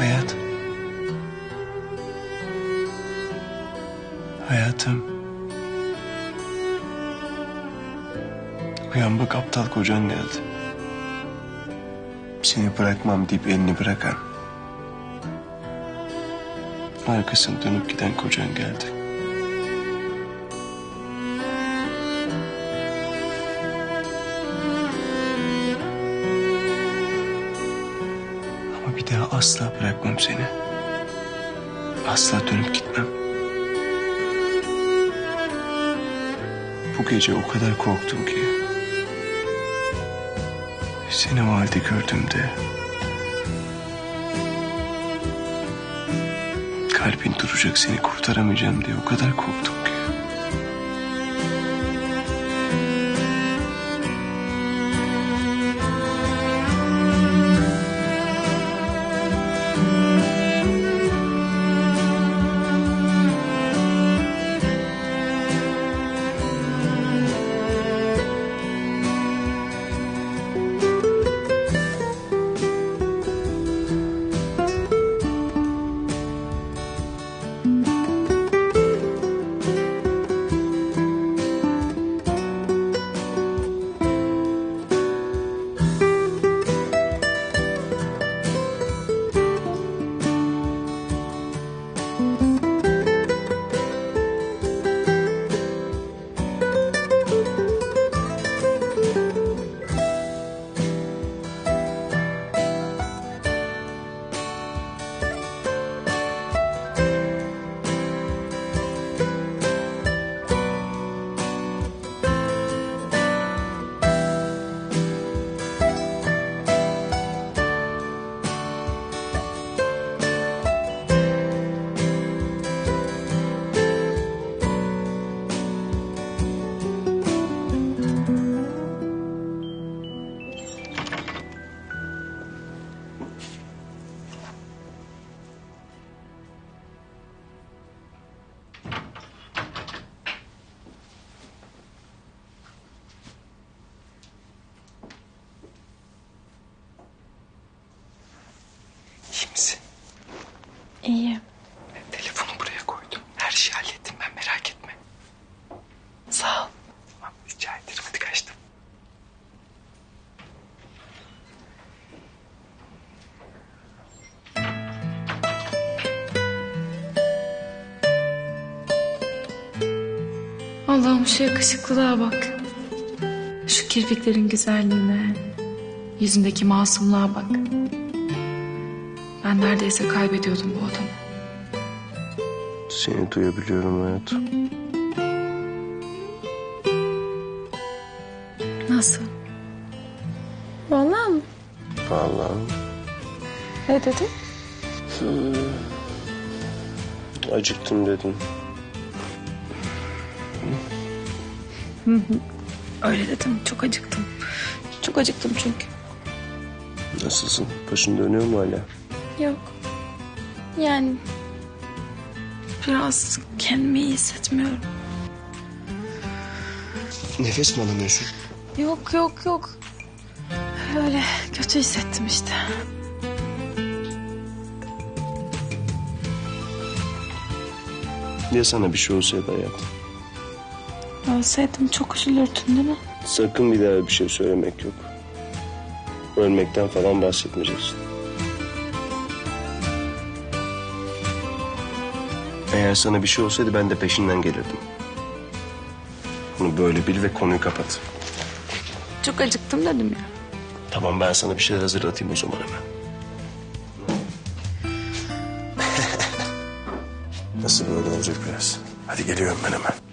Hayat. Hayatım. Uyan bak aptal kocan geldi. Seni bırakmam deyip elini bırakan. Arkasını dönüp giden kocan geldi. Bir daha asla bırakmam seni. Asla dönüp gitmem. Bu gece o kadar korktum ki. Seni o halde gördüğümde... Kalbin duracak seni kurtaramayacağım diye o kadar korktum İyi. Telefonu buraya koydum. Her şeyi hallettim ben merak etme. Sağ ol. Tamam rica ederim hadi kaçtım. Allah'ım şu yakışıklılığa bak. Şu kirpiklerin güzelliğine. Yüzündeki masumluğa bak. Ben neredeyse kaybediyordum bu adamı. Seni duyabiliyorum hayatım. Nasıl? Vallahi mı? Vallahi Ne dedin? acıktım dedim. Öyle dedim. Çok acıktım. Çok acıktım çünkü. Nasılsın? Başın dönüyor mu hala? Yok. Yani biraz kendimi iyi hissetmiyorum. Nefes mi alamıyorsun? Yok yok yok. Öyle kötü hissettim işte. Ya sana bir şey olsaydı hayatım? Ölseydim çok üzülürdün değil mi? Sakın bir daha bir şey söylemek yok. Ölmekten falan bahsetmeyeceksin. Eğer sana bir şey olsaydı ben de peşinden gelirdim. Bunu böyle bil ve konuyu kapat. Çok acıktım dedim ya. Tamam ben sana bir şeyler hazırlatayım o zaman hemen. Nasıl böyle olacak biraz? Hadi geliyorum ben hemen.